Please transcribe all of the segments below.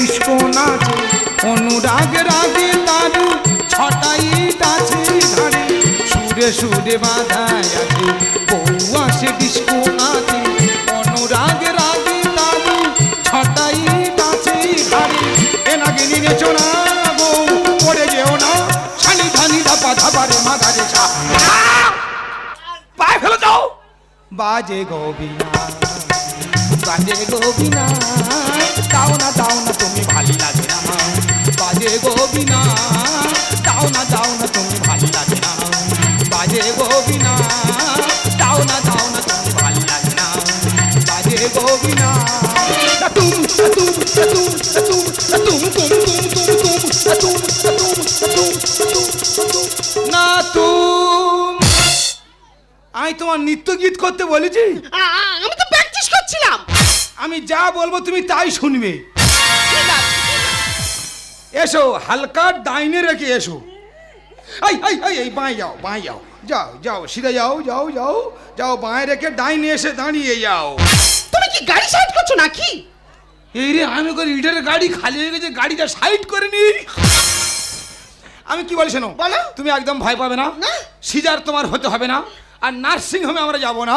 Disco নাচে অনুরাগ রাগে তারু ছটাই আছে ধারে। সুরে সুরে বাধায় আছে, বউ আসে ডিস্কো নাচে। অনুরাগ রাগে তারু ছটাই আছে ধারে। এ লাগে নিয়ে চোনা বউ, পড়ে যেও না। ছানি ধানি ধাপা ধাপারে মাথারে ছা। পায়ে ফেলে দাও। বাজে গোবিনা বাজে গোবিনা দাও না দাও না তুমি ভালো লাগে না। বাজে গোবিনা দাও না দাও না তুমি ভালো লাগে না। বাজে গোবিনা দাও না দাও না তুমি ভালো লাগে না। বাজে গোবিনা তুম তুম তুম তুম তুম তুম না তুম। আমি তোমার নৃত্য গীত করতে বলেছি। আমি যা বলব তুমি তাই শুনবে। এসো হালকা ডাইনে রেখে এসো। এই এই এই এই বাঁয়ে যাও বাঁয়ে যাও। যাও যাও সিধে যাও যাও যাও যাও বাঁয়ে রেখে ডাইনে এসে দাঁড়িয়ে যাও। তুমি কি গাড়ি সাইড করছ নাকি? এই রে আমি করে ইটের গাড়ি খালি হয়ে গেছে গাড়িটা সাইড করে নি আমি কি বলি শোনো? বলো। তুমি একদম ভয় পাবে না। না। সিজার তোমার হতে হবে না। আর নার্সিং হোমে আমরা যাব না।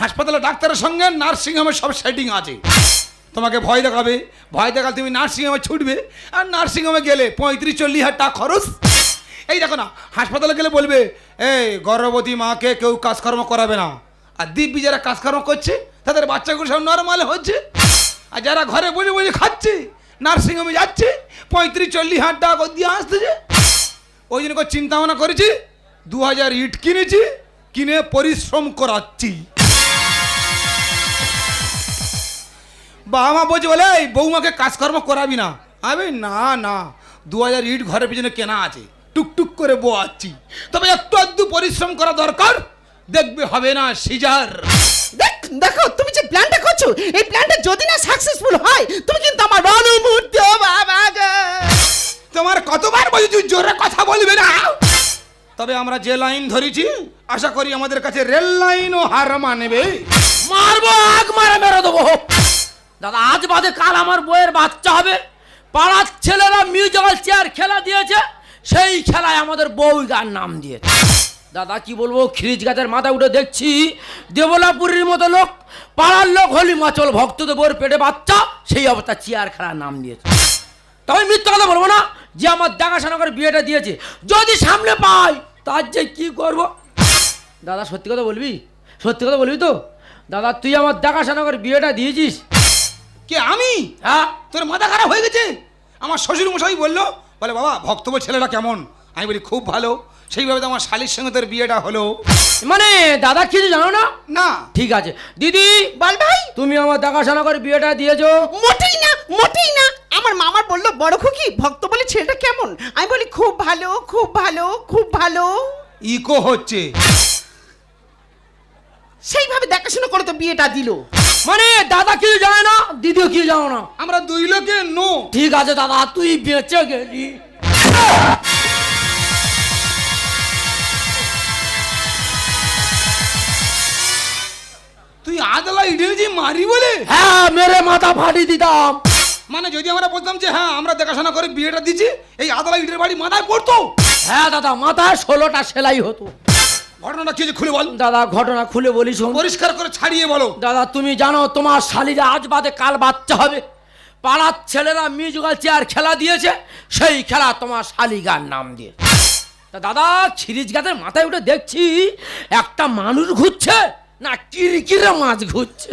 হাসপাতালে ডাক্তারের সঙ্গে নার্সিং হোমের সব সেটিং আছে। তোমাকে ভয় দেখাবে। ভয় দেখালে তুমি নার্সিং হোমে ছুটবে। আর নার্সিং হোমে গেলে পঁয়ত্রিশ, চল্লিশ হাজার টাকা খরচ। এই দেখো না, হাসপাতালে গেলে বলবে, এই গর্ভবতী মাকে কেউ কাজকর্ম করাবে না। আর দিব্যি যারা কাজকর্ম করছে, তাদের বাচ্চাগুলো সব নর্মাল হচ্ছে। আর যারা ঘরে বসে বসে খাচ্ছে নার্সিং হোমে যাচ্ছে, পঁয়ত্রিশ, চল্লিশ হাজার টাকা দিয়ে আসতেছে। ওই জন্য চিন্তা ভাবনা করেছি দু হাজার ইট কিনেছি, কিনে পরিশ্রম করাচ্ছি। বাবা মা বলছে বলে এই বৌমাকে কাজকর্ম করাবি না। আমি না না দু হাজার ইট ঘরের পিছনে কেনা আছে টুকটুক করে বোয়াচ্ছি। তবে একটু আধটু পরিশ্রম করা দরকার দেখবে হবে না সিজার। দেখ দেখো তুমি যে প্ল্যানটা করছ এই প্ল্যানটা যদি না সাকসেসফুল হয় তুমি কিন্তু আমার ও বাবা তোমার কতবার বলছি তুই জোরে কথা বলবে না? তবে আমরা যে লাইন ধরেছি আশা করি আমাদের কাছে রেল লাইনও হার মানবে। মারবো আগ মারা মেরে দেবো। দাদা, আজ বাদে কাল আমার বইয়ের বাচ্চা হবে। পাড়ার ছেলেরা মিউজিক্যাল চেয়ার খেলা দিয়েছে, সেই খেলায় আমাদের বউ গান নাম দিয়েছে। দাদা, কি বলব খিরিজ গাছের মাথায় উঠে দেখছি, দেবলাপুরীর মতো লোক, পাড়ার লোক হলি মাচল ভক্তদের বউর পেটে বাচ্চা, সেই অবস্থা চেয়ার খেলার নাম দিয়েছে। তবে মিথ্যা কথা বলব না, যে আমার দেখাশোনা করে বিয়েটা দিয়েছে, যদি সামনে পাই, তার যে কি করব? দাদা, সত্যি কথা বলবি? সত্যি কথা বলবি তো? দাদা, তুই আমার দেখাশোনা করে বিয়েটা দিয়েছিস? কে আমি? হ্যাঁ। তোর মাথা খারাপ হয়ে গেছে? আমার শ্বশুর মশাই বলল বলে বাবা ভক্তব্য ছেলেটা কেমন? আমি বলি খুব ভালো। সেইভাবে তো আমার শালির সঙ্গে তোর বিয়েটা হলো। মানে দাদা কিছু জানো না? না। ঠিক আছে। দিদি বল ভাই! তুমি আমার দেখাশোনা করে বিয়েটা দিয়েছ? মোটেই না মোটেই না। আমার মামার বলল বড় খুকি ভক্ত বলে ছেলেটা কেমন? আমি বলি খুব ভালো খুব ভালো খুব ভালো। ইকো হচ্ছে। সেইভাবে দেখাশোনা করে তো বিয়েটা দিল। মানে দাদা কিছু জানে না দিদিও কিছু জানো না। আমরা দুই লোকে নো। ঠিক আছে দাদা তুই বেঁচে গেলি। তুই আদলা ইংরেজি মারি বলে? হ্যাঁ মেরে মাথা ফাটি দিতাম। মানে যদি আমরা বলতাম যে হ্যাঁ আমরা দেখাশোনা করে বিয়েটা দিচ্ছি এই আদলা ইটের বাড়ি মাথায় পড়তো? হ্যাঁ দাদা মাথায় ষোলোটা সেলাই হতো। ঘটনাটা কি খুলে বল? দাদা ঘটনা খুলে বলি শোন। পরিষ্কার করে ছাড়িয়ে বলো। দাদা তুমি জানো তোমার শালিরা আজ বাদে কাল বাচ্চা হবে। পাড়ার ছেলেরা মিউজিক্যাল চেয়ার খেলা দিয়েছে সেই খেলা তোমার শালিগার নাম দিয়ে। তা দাদা ছিরিজ গাছের মাথায় উঠে দেখছি একটা মানুষ ঘুরছে না কিরকিরে মাছ ঘুরছে।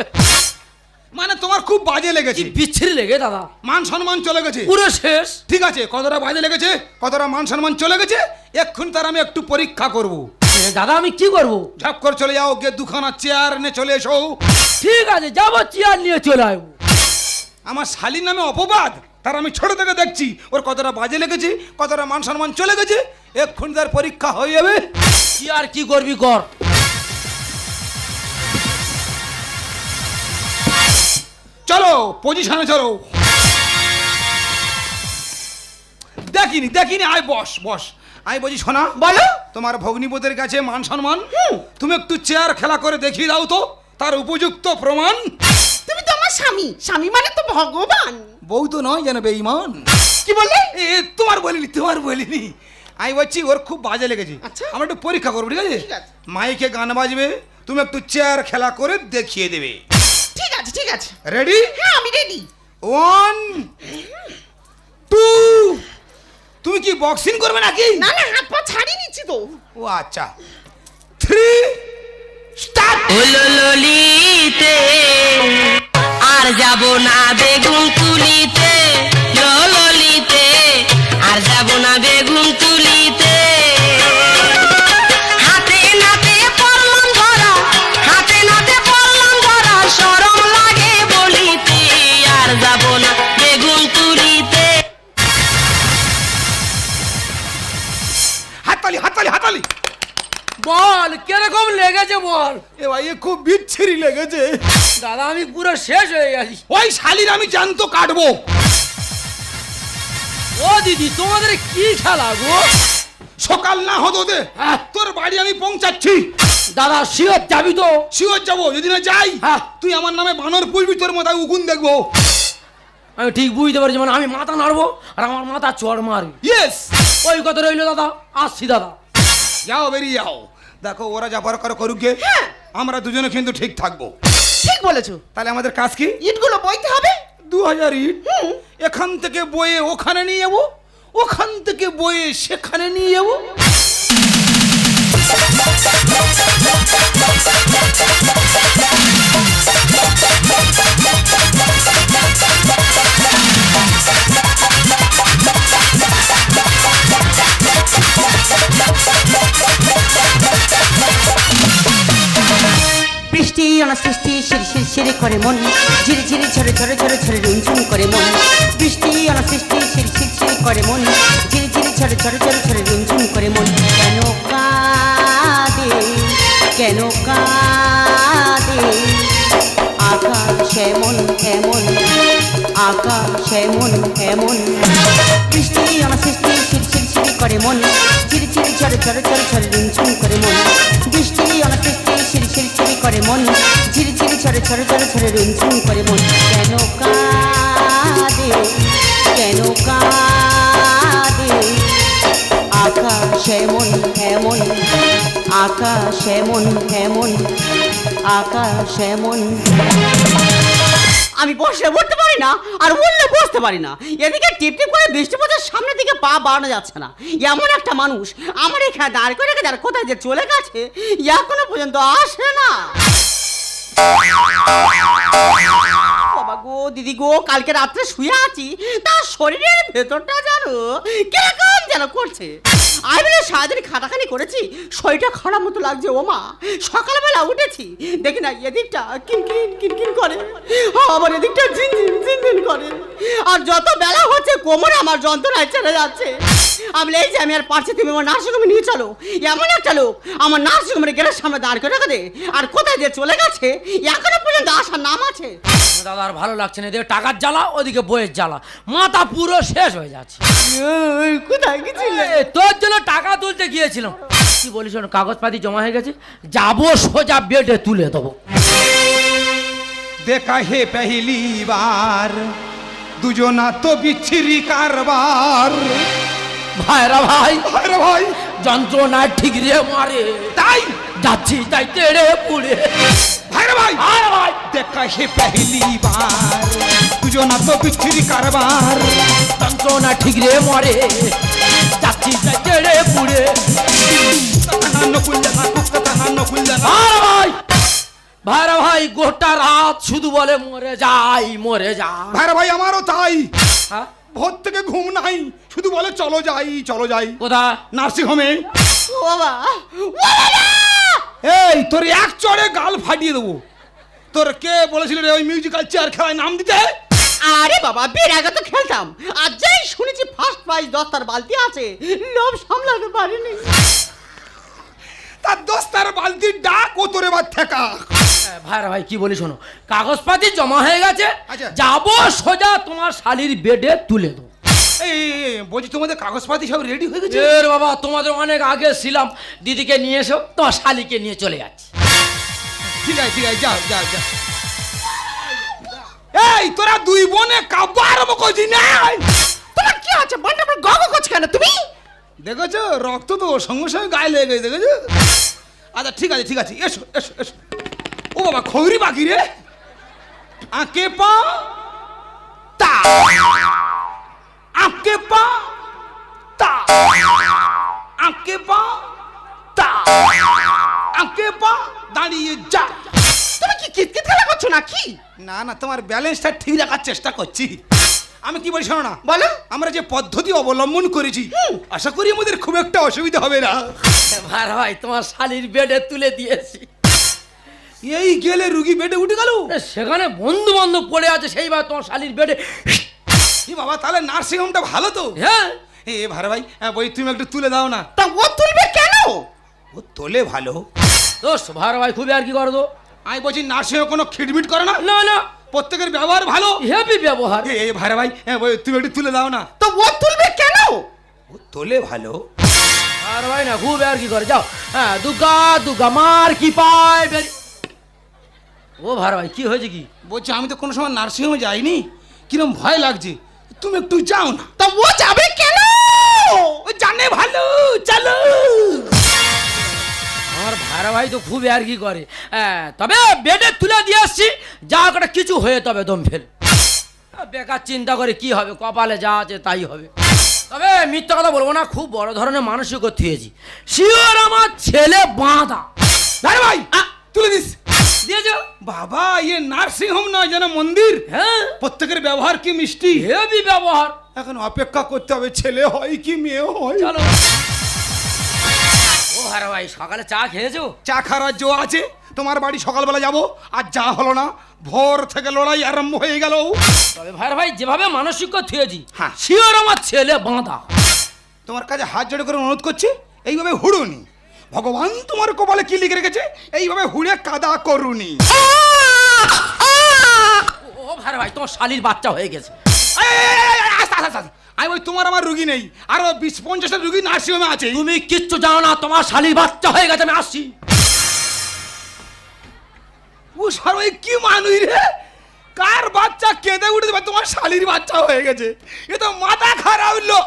মানে তোমার খুব বাজে লেগেছে। বিচ্ছিরি লেগে দাদা। মান সম্মান চলে গেছে। পুরো শেষ। ঠিক আছে কতটা বাজে লেগেছে কতটা মান সম্মান চলে গেছে এক্ষুনি তার আমি একটু পরীক্ষা করব। দাদা আমি কি করব? ঝাপ করে চলে যাও গিয়ে দুখানা চেয়ার নিয়ে চলে এসো। ঠিক আছে যাব চেয়ার নিয়ে চলে আসব। আমার শালির নামে অপবাদ? তার আমি ছোট থেকে দেখছি। ওর কতটা বাজে লেগেছে কতটা মান সম্মান চলে গেছে এক্ষুনি তার পরীক্ষা হয়ে যাবে। কি আর কি করবি কর। চলো পজিশনে চলো। দেখিনি দেখিনি আয় বস বস। আমি বলছি শোনা। বলো। তোমার ভগ্নিপতির কাছে মান সম্মান? তুমি একটু চেয়ার খেলা করে দেখিয়ে দাও তো তার উপযুক্ত প্রমাণ। তুমি তো আমার স্বামী। স্বামী মানে তো ভগবান। বউ তো নয় যেন বেইমান কি বললে? এ তোমার বলিনি তোমার বলিনি। আমি বলছি ওর খুব বাজে লেগেছে। আচ্ছা। আমরা একটু পরীক্ষা করব ঠিক আছে? ঠিক আছে। মাইকে গান বাজবে তুমি একটু চেয়ার খেলা করে দেখিয়ে দেবে। ঠিক আছে ঠিক আছে। রেডি হ্যাঁ আমি রেডি ওয়ান টু তুমি কি বক্সিং করবে নাকি? না না হাত পা ছাড়িয়ে নিচ্ছি তো। ও আচ্ছা। থ্রি স্টার্ট ললিতে আর যাব না বেগুন তুলিতে ললিতে লেগেছে বল। এ ভাই এ খুব বিচ্ছিরি লেগেছে। দাদা আমি পুরো শেষ হয়ে গেছি। ওই শালির আমি জ্যান্ত কাটবো। ও দিদি তোমাদের কি খেলা গো? সকাল না হতো দে হ্যাঁ। তোর বাড়ি আমি পৌঁছাচ্ছি। দাদা শিওর যাবি তো। শিওর যাব যদি না যাই হ্যাঁ। তুই আমার নামে বানর পুষবি তোর মাথায় উকুন দেখব। আমি ঠিক বুঝতে পারছি মানে আমি মাথা নাড়বো আর আমার মাথা চড় মারবি। ইয়েস ওই কথা রইল দাদা। আসছি দাদা। যাও বেরিয়ে যাও। দেখো ওরা যা পার করুক গে আমরা দুজনে কিন্তু ঠিক থাকব। ঠিক বলেছ। তাহলে আমাদের কাজ কি? ইটগুলো বইতে হবে? দু হাজার ইট। এখান থেকে বয়ে ওখানে নিয়ে যাব ওখান থেকে বয়ে সেখানে নিয়ে যাব অনাসৃষ্টি শির শির শিরে করে মন। ঝিরি ঝিরি ঝরে ঝরে ঝরে ঝরে ঝুমঝুম করে মন। বৃষ্টি অনাসৃষ্টি শির শির শিরে করে মন। ঝিরি ঝিরি ঝরে ঝরে ঝরে ঝরে ঝুমঝুম করে মন। কেন কাঁদে কেন কাঁদে? আকাশ এমন এমন, আকাশ এমন এমন। বৃষ্টি অনাসৃষ্টি শির শির করে মন। চিরি চিরি ঝরে ঝরে ঝরে ঝরে ঝুমঝুম করে মন। বৃষ্টি অনাসৃষ্টি শিরি শিরি শিরি করে মন। ঝিরি ঝিরি ঝরে ঝরে ঝরে ঝুমঝুম করে মন। কেন কাঁদে? কেন কাঁদে? আকাশ এমন এমন, আকাশ এমন এমন, আকাশ এমন আমি বসে উঠতে পারি না, আর উঠলে বসতে পারি না। এদিকে টিপ টিপ করে বৃষ্টি পড়ছে সামনের দিকে পা বাড়ানো যাচ্ছে না। এমন একটা মানুষ আমার এখানে দাঁড় করে রেখে যার কোথায় যে চলে গেছে, এখনও পর্যন্ত আসে না। বাবা গো, দিদি গো, কালকে রাত্রে শুয়ে আছি, তার শরীরের ভেতরটা জানো কীরকম যেন করছে। আমি না সারাদিন খাটাখানি করেছি, শরীরটা খারাপ মতো লাগছে, ও মা। সকালবেলা উঠেছি, দেখি না, এদিকটা কিনকিন কিনকিন করে। আবার এদিকটা ঝিনঝিন ঝিনঝিন করে। আর যত বেলা হচ্ছে, কোমরে আমার যন্ত্রণায় চলে যাচ্ছে। আমি এই যে আমি আর পারছি তুমি আমার নার্সিংহোমে নিয়ে চলো। এমন একটা লোক আমার নার্সিংহোমের গেটের সামনে দাঁড় করে রেখে দে। আর কোথায় যে চলে গেছে এখনও পর্যন্ত আসার নাম আছে। দাদা আর ভালো লাগছে না এদিকে টাকার জ্বালা ওদিকে বইয়ের জ্বালা। মাথা পুরো শেষ হয়ে যাচ্ছে। কোথায়? গেছিলে তোর জন্য টাকা তুলতে গিয়েছিলাম। কি বলিস কাগজপাতি জমা হয়ে গেছে। যাব সোজা বেডে তুলে দেবো। দেখা হে পহলি বার দুজনা তো বিচ্ছিরি কারবার। ভাইরা ভাই আরে ভাই। যন্ত্রণা ঠিক রে মারে। তাই? যাচ্ছি তাই তেড়ে পুড়ে। ভাইরে ভাই। আরে ভাই। দেখা হে পহলি বার। দুজনা তো বিচ্ছিরি কারবার। যন্ত্রণা ঠিক রে মরে। যাচ্ছি তাই তেড়ে পুড়ে। না না ভাইরা ভাই। গোটা রাত শুধু বলে মরে যাই মরে যাই ভাইরে ভাই আমারও তাই। হ্যাঁ? ভোর থেকে ঘুম নাই শুধু বলে চলো যাই চলো যাই। কোথা নার্সিং হোমে ও বাবা! এই তোর এক চড়ে গাল ফাটিয়ে দেবো। তোর কে বলেছিল রে ওই মিউজিক্যাল চেয়ার খেলায় নাম দিতে? আরে বাবা বের আগে তো খেলতাম। আর যাই শুনেছি ফার্স্ট প্রাইজ দশ তার বালতি আছে লোভ সামলাতে পারিনি। তার দোস্তার বালতির ডাক ও তোরে বাদ থাকা হ্যাঁ, ভাইরা ভাই কি বলি শোনো কাগজপাতি জমা হয়ে গেছে আচ্ছা। যাব সোজা তোমার শালির বেডে তুলে দেবো। এই এই, এই, বলছি তোমাদের কাগজপাতি সব রেডি হয়ে গেছে? এর বাবা তোমাদের অনেক আগে ছিলাম দিদিকে নিয়ে এসো তোমার শালিকে নিয়ে চলে যাচ্ছি। ঠিক আছে ঠিক আছে যাও যাও যাও। এই তোরা দুই বোনে কাব্য আরম্ভ করছি না তোমার কি আছে? আমার গগ করছ কেন তুমি? দেখেছ? রক্ত তো সঙ্গে সঙ্গে গায়ে লেগে গেছে, দেখেছ? আচ্ছা ঠিক আছে ঠিক আছে, এসো এসো এসো। ও বাবা, খৌরি বাকি রে। আঁকে পা, তা। আঁকে পা, তা। আঁকে পা, তা। আঁকে পা, দাঁড়িয়ে যা। তুমি কি কিতকিত খেলা করছ না কি না না, তোমার ব্যালেন্সটা ঠিক রাখার চেষ্টা করছি। আমি কি বলি শোনো না? বলো। আমরা যে পদ্ধতি অবলম্বন করেছি আশা করি আমাদের খুব একটা অসুবিধা হবে না। ভাইরা ভাই তোমার শালির বেডে তুলে দিয়েছি। এই গেলে রুগী বেডে উঠে গেল? সেখানে বন্ধু বান্ধব পড়ে আছে সেই সেইবার তোমার শালির বেডে। এ বাবা তাহলে নার্সিং হোমটা ভালো তো? হ্যাঁ। এ ভাড়া ভাই হ্যাঁ বই তুমি একটু তুলে দাও না। তা ও তুলবে কেন? ও তোলে ভালো। দোষ ভাইরা ভাই খুবই আর কি করো তো? আমি বলছি নার্সিং হোম কোনো খিটমিট করে না? না না। প্রত্যেকের ব্যবহার ভালো? হেভি ব্যবহার। এ ভাড়া ভাই হ্যাঁ তুমি একটু তুলে দাও না। তো ও তুলবে কেন? ও তোলে ভালো। আর ভাই না খুব আর কি করে যাও। হ্যাঁ দুর্গা দুর্গা মার কি পায় বেরি- ও ভাই ভাই কি হয়েছে কি? বলছি আমি তো কোনো সময় নার্সিং হোমে যাইনি। কিরম ভয় লাগছে। তুমি একটু যাও না। তা ও যাবে কেন? ও জানে ভালো চলো। আমার ভাইরা ভাই তো খুব আর কি করে। তবে বেডে তুলে দিয়ে আসছি। যা একটা কিছু হয়ে তবে দম ফেল। বেকার চিন্তা করে কি হবে? কপালে যা আছে তাই হবে। তবে মিথ্যা কথা বলব না খুব বড় ধরনের মানসিক থিয়েছি শিওর আমার ছেলে বাঁধা। ভাই ভাই তুলে দিস। দিয়েছ বাবা ইয়ে নার্সিং হোম নয় যেন মন্দির। হ্যাঁ। প্রত্যেকের ব্যবহার কি মিষ্টি? হেভি ব্যবহার। এখন অপেক্ষা করতে হবে ছেলে হয় কি মেয়ে হয়। চলো। ও ভাইরা ভাই সকালে চা খেয়েছো? চা খাওয়ার জো আছে। তোমার বাড়ি সকালবেলা যাব আর যা হলো না ভোর থেকে লড়াই আরম্ভ হয়ে গেল। তবে ভাইরা ভাই যেভাবে মানসিক থিয়েছি হ্যাঁ। শিওর আমার ছেলে বাঁধা। তোমার কাছে হাত জোড়ে করে অনুরোধ করছি এইভাবে হুড়ুনি। ভগবান তোমার কপালে কি লিখে রেখেছে এইভাবে হুড়ে কাদা করুনি। ও ভাইরা ভাই তোমার শালির বাচ্চা হয়ে গেছে। আস্তে, আস্তে, আস্তে। আমি বলি তোমার আমার রুগী নেই। আরও বিশ পঞ্চাশটা রুগী নার্সিং হোমে আছে। তুমি কিচ্ছু জানো না তোমার শালির বাচ্চা হয়ে গেছে আমি আসছি। ও সবাই কি মানুষ রে? কার বাচ্চা কেঁদে উঠে দেবে তোমার শালির বাচ্চা হয়ে গেছে। এ তো মাথা খারাপ লোক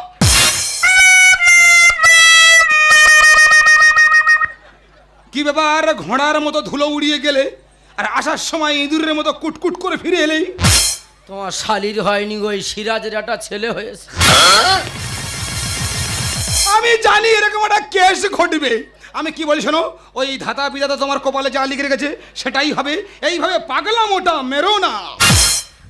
কি ব্যাপার ঘোড়ার মতো ধুলো উড়িয়ে গেলে আর আসার সময় ইঁদুরের মতো কুটকুট করে ফিরে এলেই? তোমার শালির হয়নি ওই সিরাজের একটা ছেলে হয়েছে। আমি জানি এরকম একটা কেস ঘটবে। আমি কি বলি শোনো ওই ধাতা বিধাতা তোমার কপালে যা লিখে রেখেছে সেটাই হবে। এইভাবে পাগলা মোটা মেরো না।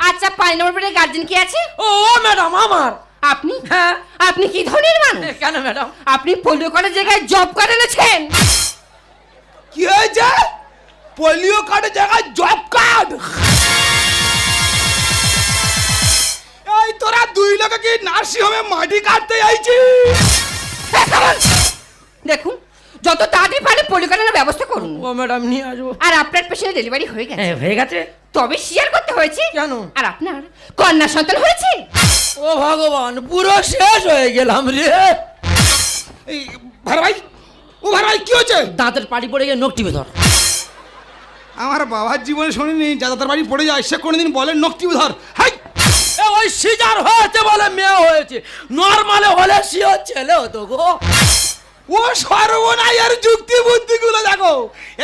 আচ্ছা পাঁচ নম্বর বেডে গার্জেন কি আছে? ও ম্যাডাম আমার। আপনি? হ্যাঁ। আপনি কি ধরনের মানুষ? কেন ম্যাডাম আপনি পোলিও কলের জায়গায় জব কার্ড এনেছেন? কি হয়েছে? পোলিও কার্ডের জায়গায় জব কার্ড এই তোরা দুই লোকে কি নার্সিং হোমে মাটি কাটতে আইছি দেখুন যত তাড়াতাড়ি পারে পোলিও কার্ডের ব্যবস্থা করুন। ও ম্যাডাম নিয়ে আসব। আর আপনার পেশেন্টের ডেলিভারি হয়ে গেছে। হ্যাঁ হয়ে গেছে। তবে শেয়ার করতে হয়েছে। কেন? আর আপনার কন্যা সন্তান হয়েছে। ও ভগবান পুরো শেষ হয়ে গেলাম রে। এই ভাই ভাই ও ভাই ভাই কি হচ্ছে দাঁতের পাটি পড়ে গিয়ে নখ টিপে ধর। আমার বাবার জীবনে শুনিনি যাদাতার বাড়ি পড়ে যায় সে কোনোদিন বলে নকটি ধর। হাই! ওই সিজার হয়েছে বলে মেয়ে হয়েছে। নর্মালে হলে সিও ছেলে হতো গো। ও সর্বনাইয়ের যুক্তি বুদ্ধিগুলো দেখো।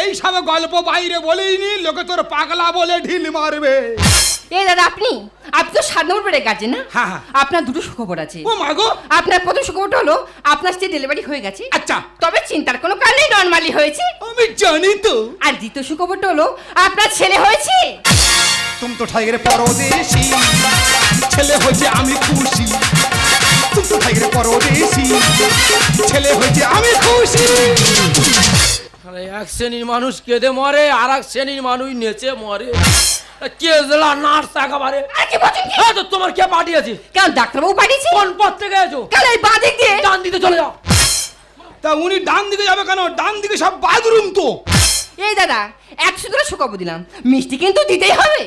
এই সব গল্প বাইরে বলেইনি লোকে তোর পাগলা বলে ঢিল মারবে। এই দাদা আপনি? আপনি তো সাত নম্বর বেডে গার্জেন না? হ্যাঁ, হ্যাঁ। আপনার দুটো সুখবর আছে। ও মাগো আপনার প্রথম সুখবরটা হলো আপনার স্ত্রী ডেলিভারি হয়ে গেছে। আচ্ছা। তবে চিন্তার কোনো কারণেই নর্মালি হয়েছে। আমি জানি তো। আর দ্বিতীয় সুখবরটা হলো আপনার ছেলে হয়েছে? তুমি তো ঠাইগের পরদেশি। ছেলে হয়েছে আমি খুশি। তুমি ঠাইগের পরদেশি। ছেলে হয়েছে আমি খুশি। এক শ্রেণির মানুষ কেঁদে মরে আর এক শ্রেণির মানুষ নেচে মরে। চেজলা নার্স একেবারে। আর কি বলছেন কি? হ্যাঁ তো তোমার কে পাঠিয়েছে? কেন ডাক্তারবাবু পাঠিয়েছি? কোন পথ থেকে এসো? কেন এই বাদিক দিয়ে? ডান দিতে চলে যাও। তা উনি ডান দিকে যাবে কেন? ডান দিকে সব বাথরুম তো। এই দাদা একশো করে শুকাবো দিলাম। মিষ্টি কিন্তু দিতেই হবে।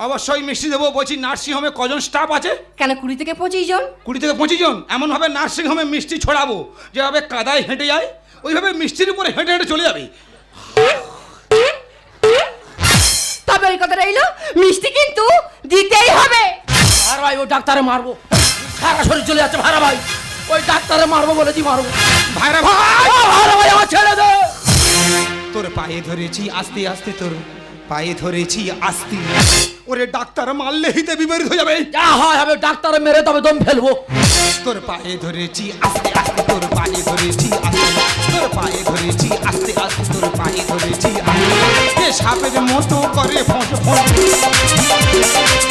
অবশ্যই মিষ্টি দেবো বলছি নার্সিং হোমে কজন স্টাফ আছে? কেন কুড়ি থেকে পঁচিশ জন? কুড়ি থেকে পঁচিশ জন এমনভাবে নার্সিং হোমে মিষ্টি ছড়াবো যেভাবে কাদায় হেঁটে যায় ওইভাবে মিষ্টির উপরে হেঁটে হেঁটে চলে যাবে। তবে ওই কথা রইল মিষ্টি কিন্তু দিতেই হবে। আর ভাই ও ডাক্তারে মারবো। সারা শরীর চলে যাচ্ছে ভাড়া ভাই। ওই ডাক্তারে মারবো বলেছি মারবো। ভাইরা ভাই! ভাড়া ভাই আমার ছেড়ে দে। তোর পায়ে ধরেছি আস্তে আস্তে তোর পায়ে ধরেছি আস্তে। ওরে ডাক্তার মারলে হিতে বিপরীত হয়ে যাবে। যা হয় হবে ডাক্তারে মেরে তবে দম ফেলব। তোর পায়ে ধরেছি আস্তে আস্তে তোর পায়ে ধরেছি আস্তে তোর পায়ে ধরেছি আস্তে আস্তে তোর পায়ে ধরেছি এ সাপের মতো করে ফোঁস ফোঁস।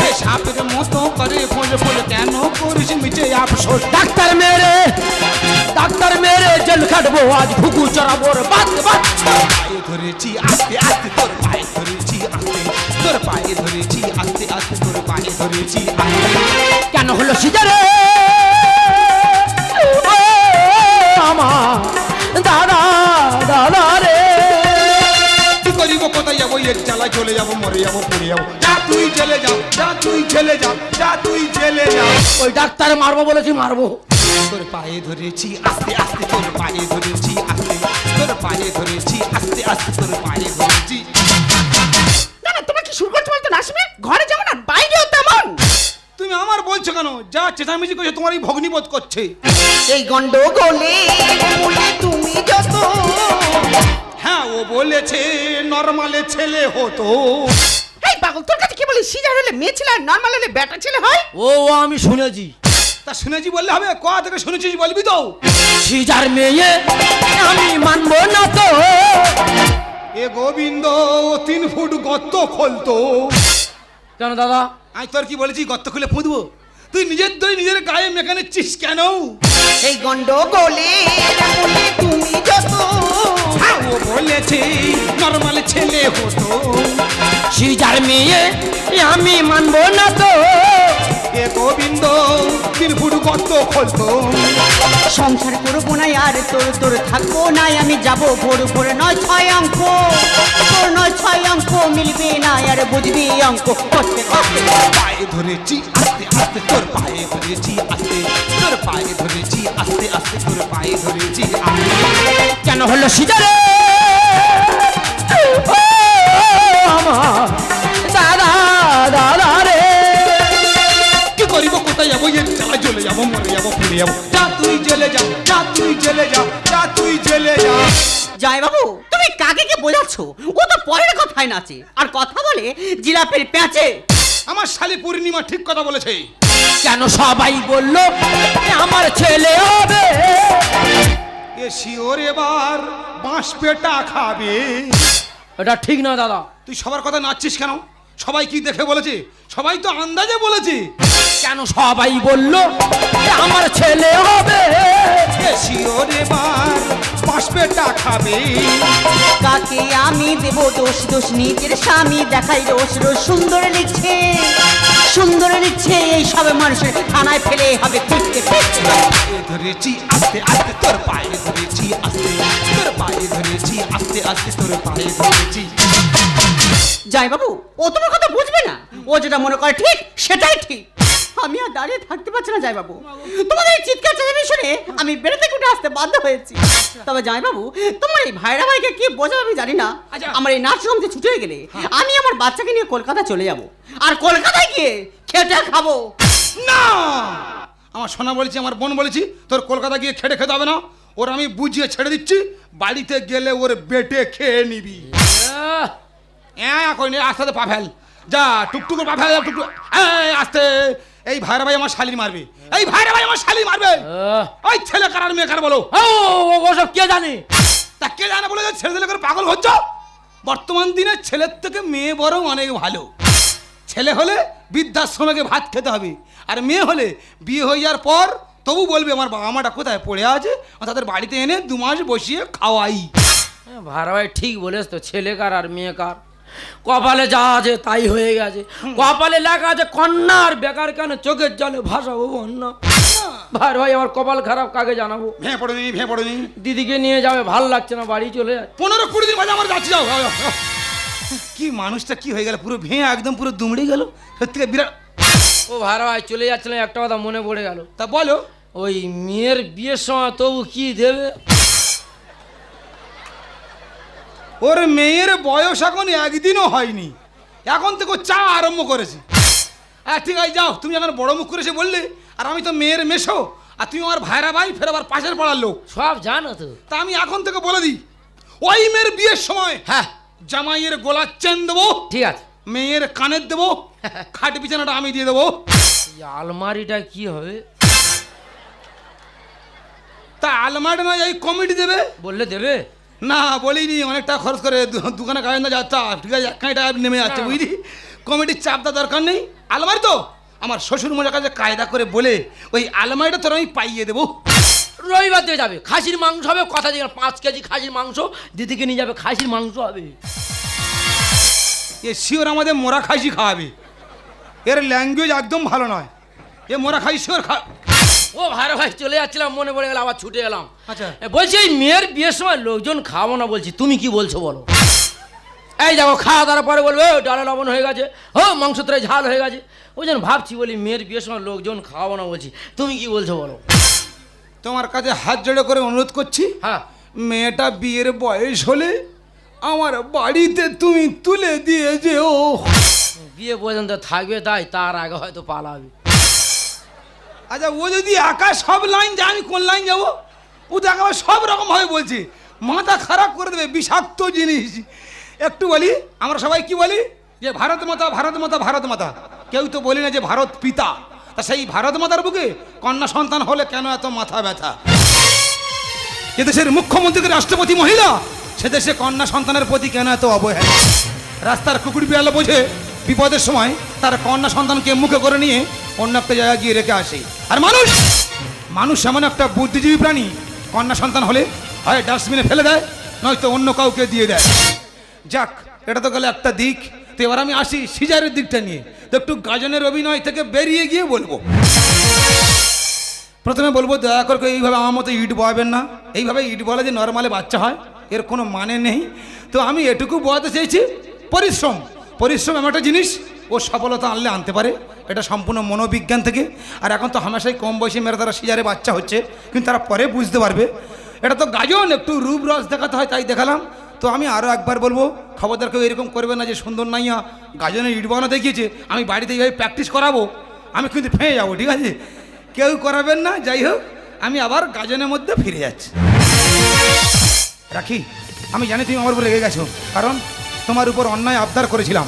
এ সাপের মতো করে ফোঁস ফোঁস। কেন করিস মিটে আফসোস? ডাক্তার মেরে ডাক্তার মেরে জেল খাটবো আজ ঘুঘু চড়াবো বাদ বাদ। পায়ে ধরেছি আস্তে আস্তে তোর পায়ে ধরেছি তোর পায়ে ধরেছি আস্তে আস্তে তোর পায়ে ধরেছি কেন হলো সিজারে? আমার দাদা দাদা রে। কি করিব কোথায় যাব? এর চালায় চলে যাব মরে যাব পড়ে যাব। যা তুই চলে যা যা তুই চলে যা যা তুই চলে যা। ওই ডাক্তারে মারবো বলেছি মারবো। তোর পায়ে ধরেছি আস্তে আস্তে তোর পায়ে ধরেছি আস্তে। তোর পায়ে ধরেছি আস্তে আস্তে তোর পায়ে ধরেছি। কি শুরু করছ বলতো নাসিমে? ঘরে যেমন আর বাইরেও তেমন। তুমি আমার বলছো কেন? যা চেঁচামেচি করছে তোমার এই ভগ্নিবোধ করছে। এই গন্ডগোলে মূলে তুমি যত। হ্যাঁ ও বলেছে নর্মালে ছেলে হতো। এই পাগল তোর কাছে কি বলি? সিজার হলে মেয়ে ছেলে আর নর্মাল হলে বেটা ছেলে হয়? ও ও আমি শুনেছি। তা শুনেছি বললে হবে? কোয়া থেকে শুনেছিস বলবি তো? সিজার মেয়ে আমি মানবো না তো। এ গোবিন্দ ও তিন ফুট গর্ত খোলতো। কেন দাদা? আমি তোর কি বলেছি গর্ত খুলে পুঁতবো তুই নিজের দই নিজের গায়ে মেখে নিচ্ছিস কেন? এই গন্ডগোলে তুমি যত। হ্যাঁ ও বলেছে নর্মাল ছেলে হতো। সিজার মেয়ে আমি মানবো না তো। গোবিন্দ ফুট গর্ত খোলতো সংসার করব না আর তোর তোর থাকব না আমি যাব ভোর ভোর নয় ছয় অঙ্ক তোর নয় ছয় অঙ্ক মিলবে না আর বুঝবি অঙ্ক করতে করতে পায়ে ধরেছি আস্তে আস্তে তোর পায়ে ধরেছি আস্তে তোর পায়ে ধরেছি আস্তে আস্তে তোর পায়ে ধরেছি কেন হলো সিজারে আমার যাব মরে যাব ফিরে যাব। যা তুই জেলে যা যা তুই জেলে যা যা তুই জেলে যা। জয় বাবু তুমি কাকে কে বোঝাচ্ছ? ও তো পরের কথায় নাচে আর কথা বলে জিলাপের প্যাঁচে আমার শালি পূর্ণিমা ঠিক কথা বলেছে। কেন সবাই বলল আমার ছেলে হবে? এ শিওর এবার বাঁশ পেটা খাবে। এটা ঠিক না দাদা। তুই সবার কথা নাচছিস কেন? সবাই কি দেখে বলেছে? সবাই তো আন্দাজে বলেছে। কেন সবাই বলল আমার ছেলে হবে? শিওর খাবে কাকে আমি দেব দোষ? দোষ নিজের স্বামী দেখাই রোষ রোষ সুন্দর লিখছে সুন্দর লিখছে এই সব মানুষের থানায় ফেলে হবে পিটকে ধরেছি আস্তে আস্তে তোর পায়ে ধরেছি আস্তে তোর পায়ে ধরেছি আস্তে আস্তে তোর পায়ে ধরেছি। জয় বাবু ও তোমার কথা বুঝবে না। ও যেটা মনে করে ঠিক সেটাই ঠিক। আমি আর দাঁড়িয়ে থাকতে পারছি না জয়বাবু তোমাদের এই চিৎকার চেঁচানি শুনে আমি বেরোতে উঠে আসতে বাধ্য হয়েছি। তবে জয়বাবু তোমার এই ভাইরা ভাইকে কি বোঝাবো আমি জানি না। আচ্ছা। আমার এই নার্সিংহোম যে ছুটি হয়ে গেলে আমি আমার বাচ্চাকে নিয়ে কলকাতা চলে যাব। আর কলকাতায় গিয়ে খেটে খাব। না! আমার সোনা বলেছি আমার বোন বলেছি তোর কলকাতা গিয়ে খেটে খেতে হবে না। ওর আমি বুঝিয়ে ছেড়ে দিচ্ছি বাড়িতে গেলে ওর বেটে খেয়ে নিবি। হ্যাঁ এখন আস্তে আস্তে পা ফেল। যা টুকটুক পা ফেল টুকটুক। আস্তে। এই ভাইরা ভাই আমার শালি মারবে। এই ভাইরা ভাই আমার শালি মারবে। ওই ছেলে কার আর মেয়ে কার বলো? ও ওসব কে জানে? তা কে জানে বলে ছেলে ছেলে করে পাগল হচ্ছ? বর্তমান দিনে ছেলের থেকে মেয়ে বরং অনেক ভালো। ছেলে হলে বৃদ্ধাশ্রমে ভাত খেতে হবে। আর মেয়ে হলে বিয়ে হয়ে যাওয়ার পর তবু বলবে আমার বাবা মাটা কোথায়? পড়ে আছে। তাদের বাড়িতে এনে দু মাস বসিয়ে খাওয়াই। ভাড়া ভাই ঠিক বলেছ তো ছেলে কার আর মেয়ে কার? কপালে যা আছে তাই হয়ে গেছে। কপালে লেখা আছে কন্যার বেকার কেন? চোখের জলে ভাসাবো বন্যা ভাই ভাই আমার কপাল খারাপ কাকে জানাব? দিদিকে নিয়ে যাবে ভালো লাগছে না বাড়ি চলে যায়। পনেরো কুড়ি দিন বাজে আমার যাচ্ছি যাও। কি মানুষটা কি হয়ে গেল? পুরো ভেঙে একদম পুরো দুমড়ে গেল। সত্যি বিরাট। ও ভাই ভাই চলে যাচ্ছিলাম একটা কথা মনে পড়ে গেল। তা বলো। ওই মেয়ের বিয়ের সময় তবু কি দেবে? ওর মেয়ের বয়স এখন একদিনও হয়নি। এখন থেকে চা আরম্ভ করেছে। হ্যাঁ ঠিক আছে যাও তুমি এখন বড় মুখ করেছে বললে আর আমি তো মেয়ের মেশো আর তুমি আমার ভাইরা ভাই ফের আবার পাশের পাড়ার লোক। সব জানো তো। তা আমি এখন থেকে বলে দিই ওই মেয়ের বিয়ের সময় হ্যাঁ। জামাইয়ের গোলার চেন দেবো ঠিক আছে। মেয়ের কানের দেবো খাট বিছানাটা আমি দিয়ে দেবো। আলমারিটা কি হবে? তা আলমারি নয় এই কমিটি দেবে। বললে দেবে? না বলিনি অনেক টাকা খরচ করে দোকানে কাজ না যাচ্ছে ঠিক আছে এক টাকা নেমে যাচ্ছে। বুঝলি? কমিটির চাপ দেওয়ার দরকার নেই আলমারি তো। আমার শ্বশুর মজার কাছে কায়দা করে বলে ওই আলমারিটা তোর আমি পাইয়ে দেবো। রবিবার দিয়ে যাবে খাসির মাংস হবে কথা দিয়ে পাঁচ কেজি খাসির মাংস দিদিকে নিয়ে যাবে খাসির মাংস হবে। এ শিওর আমাদের মোরা খাসি খাওয়াবে এর ল্যাঙ্গুয়েজ একদম ভালো নয়। এ মোরা খাই শিওর খা ও ভাই ভাই চলে যাচ্ছিলাম মনে পড়ে গেল আবার ছুটে এলাম। আচ্ছা। বলছি এই মেয়ের বিয়ের সময় লোকজন খাব না বলছি তুমি কি বলছো বলো? এই দেখো খাওয়া দাওয়ার পরে বলবে ও ডালে লবণ হয়ে গেছে ও মাংস তরে ঝাল হয়ে গেছে। ওই জন্য ভাবছি বলি মেয়ের বিয়ের সময় লোকজন খাওয়াবো না বলছি তুমি কি বলছো বলো? তোমার কাছে হাত জোড়ে করে অনুরোধ করছি হ্যাঁ। মেয়েটা বিয়ের বয়স হলে আমার বাড়িতে তুমি তুলে দিয়ে যেও। বিয়ে পর্যন্ত থাকবে তাই তার আগে হয়তো পালাবে। আচ্ছা ও যদি একা সব লাইন যায়, আমি কোন লাইন যাব? ও তো একেবারে সব রকম ভাবে বলছে। মাথা খারাপ করে দেবে, বিষাক্ত জিনিস। একটু বলি, আমরা সবাই কি বলি? যে ভারত মাতা ভারত মাতা ভারত মাতা। কেউ তো বলি না যে ভারত পিতা। তা সেই ভারত মাতার বুকে কন্যা সন্তান হলে কেন এত মাথা ব্যথা? এ দেশের মুখ্যমন্ত্রী রাষ্ট্রপতি মহিলা? সে দেশে কন্যা সন্তানের প্রতি কেন এত অবহেলা? রাস্তার কুকুর বিড়াল বোঝে, বিপদের সময় তার কন্যা সন্তানকে মুখে করে নিয়ে অন্য একটা জায়গায় গিয়ে রেখে আসে। আর মানুষ মানুষ এমন একটা বুদ্ধিজীবী প্রাণী, কন্যা সন্তান হলে, হয় ডাস্টবিনে ফেলে দেয়, নয়তো অন্য কাউকে দিয়ে দেয়। যাক, এটা তো গেলে একটা দিক। তো এবার আমি আসি সিজারের দিকটা নিয়ে। তো একটু গাজনের অভিনয় থেকে বেরিয়ে গিয়ে বলব। প্রথমে বলব, দয়া করে এইভাবে আমার মতো ইট বয়াবেন না। এইভাবে ইট বলা যে নর্মালে বাচ্চা হয়, এর কোনো মানে নেই। তো আমি এটুকু বোয়াতে চেয়েছি, পরিশ্রম। পরিশ্রম এমন একটা জিনিস ও সফলতা আনলে আনতে পারে। এটা সম্পূর্ণ মনোবিজ্ঞান থেকে। আর এখন তো হামেশাই কম বয়সী মেয়েরা তারা সিজারে বাচ্চা হচ্ছে, কিন্তু তারা পরে বুঝতে পারবে। এটা তো গাজন, একটু রূপ রস দেখাতে হয়, তাই দেখালাম। তো আমি আরও একবার বলব, খবরদার কেউ এরকম করবে না যে সুন্দর নাইয়া গাজনের ইট বানানো দেখিয়েছে, আমি বাড়িতে এইভাবে প্র্যাকটিস করাবো, আমি কিন্তু ফেঁয়ে যাব, ঠিক আছে? কেউ করাবেন না, যাই হোক, আমি আবার গাজনের মধ্যে ফিরে যাচ্ছি। রাখি, আমি জানি তুমি আমার উপর রেগে গেছো, কারণ তোমার উপর অন্যায় আবদার করেছিলাম।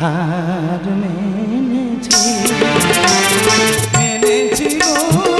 হার মেনেছি মেনেছি গো।